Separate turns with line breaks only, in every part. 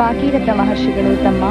ಭಾಗೀರಥ ಮಹರ್ಷಿಗಳು ತಮ್ಮ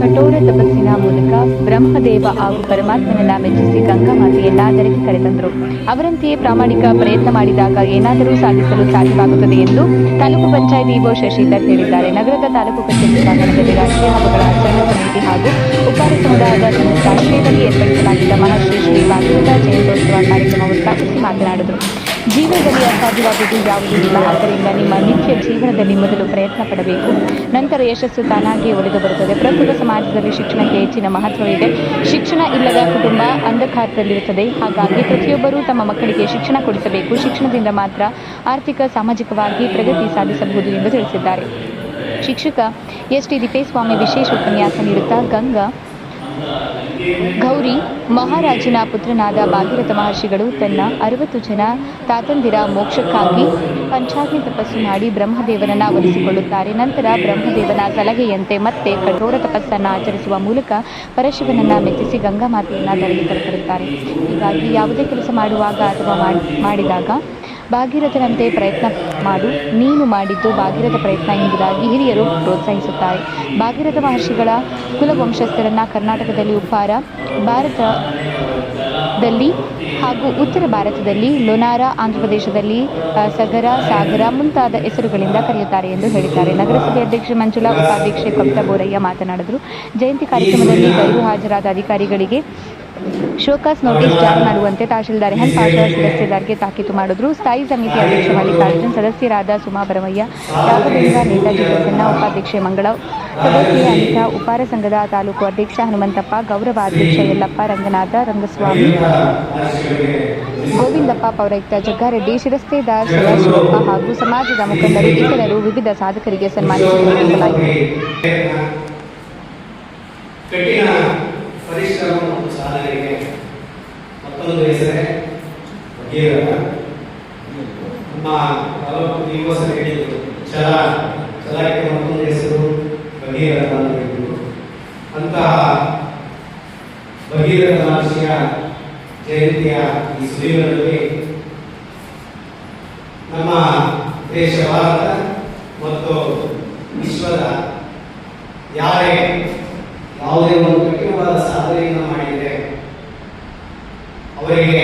ಕಠೋರ ತಪಸ್ಸಿನ ಮೂಲಕ ಬ್ರಹ್ಮದೇವ ಹಾಗೂ ಪರಮಾತ್ಮನನ್ನ ಮೆಚ್ಚಿಸಿ ಗಂಗಾ ಮಾತೆಯನ್ನ ದರಿಗೆ ಕರೆತಂದರು. ಅವರಂತೆಯೇ ಪ್ರಾಮಾಣಿಕ ಪ್ರಯತ್ನ ಮಾಡಿದಾಗ ಏನಾದರೂ ಸಾಧಿಸಲು ಸಾಧ್ಯವಾಗುತ್ತದೆ ಎಂದು ತಾಲೂಕು ಪಂಚಾಯತ್ ಇಒ ಶಶಿಧರ್ ಹೇಳಿದ್ದಾರೆ. ನಗರದ ತಾಲೂಕು ಕಚೇರಿ ಪ್ರಾಂಗಣದಲ್ಲಿ ರಾಷ್ಟ್ರೀಯ ಹಬ್ಬಗಳ ಆಚರಣಾ ಸಮಿತಿ ಹಾಗೂ ಉಪಾರ ಸಮುದಾಯದ ಸಂಸ್ಥೆ ಏರ್ಪಡಿಸಲಾಗಿದ್ದ ಮಹರ್ಷಿ ಶ್ರೀ ಭಾಗೀರಥ ಜಯಂತ್ಯೋತ್ಸವ ಕಾರ್ಯಕ್ರಮ ಉದ್ಘಾಟಿಸಿ ಮಾತನಾಡಿದರು. ಜೀವನದಲ್ಲಿ ಅಸಾಧ್ಯವಾದದ್ದು ಯಾವುದೂ ಇಲ್ಲ. ಆದ್ದರಿಂದ ನಿಮ್ಮ ನಿತ್ಯ ಜೀವನದಲ್ಲಿ ಮೊದಲು ಪ್ರಯತ್ನ ಪಡಬೇಕು. ನಂತರ ಯಶಸ್ಸು ತಾನಾಗಿಯೇ ಒಲಿದು ಬರುತ್ತದೆ. ಪ್ರಸ್ತುತ ಸಮಾಜದಲ್ಲಿ ಶಿಕ್ಷಣಕ್ಕೆ ಹೆಚ್ಚಿನ ಮಹತ್ವವಿದೆ. ಶಿಕ್ಷಣ ಇಲ್ಲದ ಕುಟುಂಬ ಅಂಧಕಾರದಲ್ಲಿರುತ್ತದೆ. ಹಾಗಾಗಿ ಪ್ರತಿಯೊಬ್ಬರೂ ತಮ್ಮ ಮಕ್ಕಳಿಗೆ ಶಿಕ್ಷಣ ಕೊಡಿಸಬೇಕು. ಶಿಕ್ಷಣದಿಂದ ಮಾತ್ರ ಆರ್ಥಿಕ, ಸಾಮಾಜಿಕವಾಗಿ ಪ್ರಗತಿ ಸಾಧಿಸಬಹುದು ಎಂದು ತಿಳಿಸಿದ್ದಾರೆ. ಶಿಕ್ಷಕ ಎಸ್ ಟಿ ದಿಪೇಸ್ವಾಮಿ ವಿಶೇಷ ಉಪನ್ಯಾಸ ನೀಡುತ್ತಾ ಗಂಗಾ ಗೌರಿ ಮಹಾರಾಜನ ಪುತ್ರನಾದ ಭಾಗೀರಥ ಮಹರ್ಷಿಗಳು ತನ್ನ ಅರವತ್ತು ಜನ ತಾತಂದಿರ ಮೋಕ್ಷಕ್ಕಾಗಿ ಪಂಚಾಗ್ನಿ ತಪಸ್ಸು ಮಾಡಿ ಬ್ರಹ್ಮದೇವನನ್ನ ಒಲಿಸಿಕೊಳ್ಳುತ್ತಾರೆ ನಂತರ ಬ್ರಹ್ಮದೇವನ ಸಲಹೆಯಂತೆ ಮತ್ತೆ ಕಠೋರ ತಪಸ್ಸನ್ನು ಆಚರಿಸುವ ಮೂಲಕ ಪರಶಿವನನ್ನ ಮೆಚ್ಚಿಸಿ ಗಂಗಾ ಮಾತೆಯನ್ನ ತರಲು ಕರೆತರುತ್ತಾರೆ. ಹೀಗಾಗಿ ಯಾವುದೇ ಕೆಲಸ ಮಾಡುವಾಗ ಅಥವಾ ಮಾಡ್- ಮಾಡಿದಾಗ ಭಾಗೀರಥನಂತೆ ಪ್ರಯತ್ನ ಮಾಡು. ನೀನು ಮಾಡಿದ್ದು ಭಾಗೀರಥ ಪ್ರಯತ್ನ ಎಂಬುದಾಗಿ ಹಿರಿಯರು ಪ್ರೋತ್ಸಾಹಿಸುತ್ತಾರೆ. ಭಾಗೀರಥ ಮಹರ್ಷಿಗಳ ಕುಲವಂಶಸ್ಥರನ್ನ ಕರ್ನಾಟಕದಲ್ಲಿ ಉಪ್ಪಾರ, ಭಾರತದಲ್ಲಿ ಹಾಗೂ ಉತ್ತರ ಭಾರತದಲ್ಲಿ ಲೋನಾರ, ಆಂಧ್ರಪ್ರದೇಶದಲ್ಲಿ ಸಗರ, ಸಾಗರ ಮುಂತಾದ ಹೆಸರುಗಳಿಂದ ಕರೆಯುತ್ತಾರೆ ಎಂದು ಹೇಳಿದ್ದಾರೆ. ನಗರಸಭೆ ಅಧ್ಯಕ್ಷೆ ಮಂಜುಳಾ, ಉಪಾಧ್ಯಕ್ಷೆ ಕವಿತಾ ಬೋರಯ್ಯ ಮಾತನಾಡಿದರು. ಜಯಂತಿ ಕಾರ್ಯಕ್ರಮದಲ್ಲಿ ಗೈರು ಹಾಜರಾದ ಅಧಿಕಾರಿಗಳಿಗೆ ಶೋಕಾಸ್ ನೋಟಿಸ್ ಜಾರಿ ಮಾಡುವಂತೆ ತಹಶೀಲ್ದಾರ್ ಎನ್ ಪಾಷಾ ಸದಸ್ಯರಿಗೆ ತಾಕೀತು ಮಾಡಿದ್ರು. ಸ್ಥಾಯಿ ಸಮಿತಿ ಅಧ್ಯಕ್ಷ ಮಲ್ಲಿಕಾರ್ಜುನ್ ಸದಸ್ಯರಾದ ಸುಮಾ ಭರಮಯ್ಯ ರಾಘವೇಂದ್ರ ನೇತಾಜಿ ಪ್ರಸನ್ನ ಉಪಾಧ್ಯಕ್ಷೆ ಮಂಗಳ ಸದಸ್ಯೆ ಅನಿತಾ ಉಪಾರ ಸಂಘದ ತಾಲೂಕು ಅಧ್ಯಕ್ಷ ಹನುಮಂತಪ್ಪ ಗೌರವ ಅಧ್ಯಕ್ಷ ಯಲ್ಲಪ್ಪ ರಂಗನಾಥ ರಂಗಸ್ವಾಮಿ ಗೋವಿಂದಪ್ಪ ಪೌರಾಯುಕ್ತ ಜಗ್ಗಾರೆಡ್ಡಿ ಶಿರಸ್ತೇದಾರ್ ಸದಾಶಿವಪ್ಪ ಹಾಗೂ ಸಮಾಜದ ಮುಖಂಡರು ಇತರರು ವಿವಿಧ ಸಾಧಕರಿಗೆ ಸನ್ಮಾನಿಸಲಾಯಿತು
ಸಾಧನೆಗೆ ಮತ್ತೊಂದು ಹೆಸರೇ ಭಗೀರಥ. ನಮ್ಮ ದಿವಸ ಹೇಳಿದ್ರು, ಛಲ, ಛಲಕ್ಕೆ ಮತ್ತೊಂದು ಹೆಸರು ಭಗೀರಥ ಅಂತ ಹೇಳಿದರು. ಅಂತಹ ಭಗೀರಥ ಮಹರ್ಷಿಯ ಜಯಂತಿಯ ಈ ಸುದೀನದಲ್ಲಿ ನಮ್ಮ ದೇಶ ಭಾರತ ಮತ್ತು ವಿಶ್ವದ ಯಾರೇ ಯಾವುದೇ ಒಂದು ಕಠಿಣವಾದ ಸಾಧನೆಯನ್ನು ಮಾಡಿದರೆ ಅವರಿಗೆ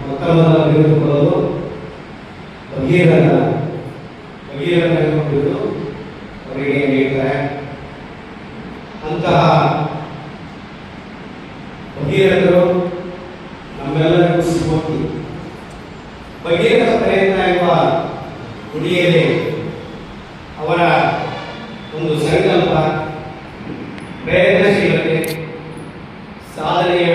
ಮೊತ್ತ ಮೊದಲ ಬಿರುದು ಕೊಡೋದು ಭಗೀರಥ ಭಗೀರಥ ಬಿರುದು ಅವರಿಗೆ ನೀಡ್ತಾರೆ ಅಂತಹ ಭಗೀರಥರು ನಮ್ಮೆಲ್ಲರಿಗೂ ಸ್ಫೂರ್ತಿ ಭಗೀರಥ ಪ್ರಯತ್ನ ಎಂಬ ಗುಡಿಯಲ್ಲಿ ಅವರ ಒಂದು ಸಂಕಲ್ಪ ಪ್ರಯತ್ನಶೀಲತೆ ಸಾಧನೆಯ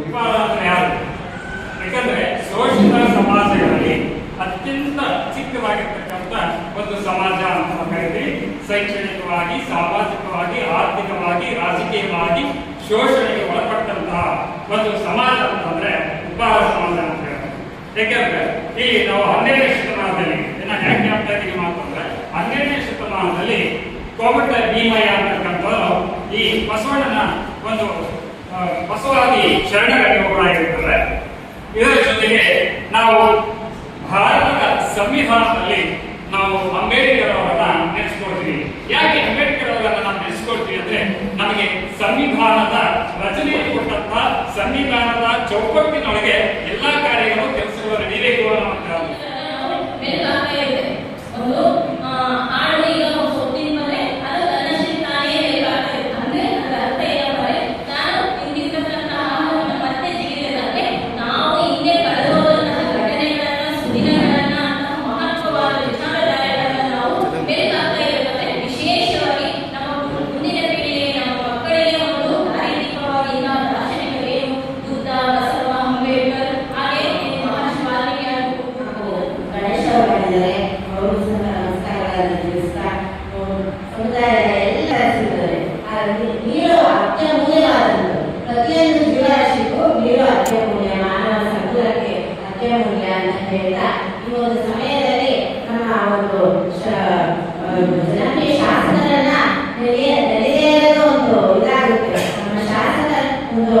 ಉಪಾದಾನ ಯಾರು ಯಾಕಂದ್ರೆ ಶೋಷಿತ ಸಮಾಜಗಳಲ್ಲಿ ಅತ್ಯಂತ ಚಿಕ್ಕವಾಗಿರ್ತಕ್ಕಂಥ ಒಂದು ಸಮಾಜ ಅಂತ ಶೈಕ್ಷಣಿಕವಾಗಿ, ಸಾಮಾಜಿಕವಾಗಿ, ಆರ್ಥಿಕವಾಗಿ, ರಾಜಕೀಯವಾಗಿ ಶೋಷಣೆಗೆ ಒಳಪಟ್ಟಂತಹ ಒಂದು ಸಮಾಜ ಅಂತಂದ್ರೆ ಉಪಹಾರ ಸಮಾಜ ಅಂತ ಹೇಳ್ತಾರೆ ಯಾಕೆಂದ್ರೆ ಇಲ್ಲಿ ನಾವು ಹನ್ನೆರಡನೇ ಶತಮಾನದಲ್ಲಿ ಇದನ್ನ ಹೇಳ್ತಾ ಇದೀವಿ ಅಂತಂದ್ರೆ ಹನ್ನೆರಡನೇ ಶತಮಾನದಲ್ಲಿ ಕೋಮಟ ಭೀಮಯ್ಯ ಅಂತಕ್ಕಂಥವ್ರು ಈ ಬಸವಣ್ಣನ ಒಂದು ಬಸವಾದಿ ಶರಣರಲ್ಲಿ ಒಬ್ಬರಾಗಿರ್ತಾರೆ ಇದರ ಜೊತೆಗೆ ನಾವು ಭಾರತದ ಸಂವಿಧಾನದಲ್ಲಿ ನಾವು ಅಂಬೇಡ್ಕರ್ ಯಾಕೆ ಅಂಬೇಡ್ಕರ್ ನಾವು ನೆನೆಸ್ಕೊಳ್ತೀವಿ ಅಂದ್ರೆ ನಮಗೆ ಸಂವಿಧಾನದ ರಚನೆಯಲ್ಲಿ ಕೊಟ್ಟಂತ ಸಂವಿಧಾನದ ಚೌಕಟ್ಟಿನೊಳಗೆ ಎಲ್ಲಾ ಕಾರ್ಯಗಳು ಕೆಲಸಗಳು ನಡೀಬೇಕು
ನೀರು ಅತ್ಯಮೂಲ್ಯವಾದದ್ದು ಪ್ರತಿಯೊಂದು ಜೀವರಾಶಿಗೂ ನೀರು ಅತ್ಯಮೂಲ್ಯ ಮಾನವ ಸಂಕುಲಕ್ಕೆ ಅತ್ಯಮೂಲ್ಯ ಅಂತ ಹೇಳ್ತಾ, ಈ ಒಂದು ಸಮಯದಲ್ಲಿ ನಮ್ಮ ಒಂದು ಜನಪ್ರಿಯ ಶಾಸಕರನ್ನ ನೆಲೆದೇ ಇರೋದು ಒಂದು ಇದಾಗುತ್ತೆ. ನಮ್ಮ ಶಾಸಕ ಒಂದು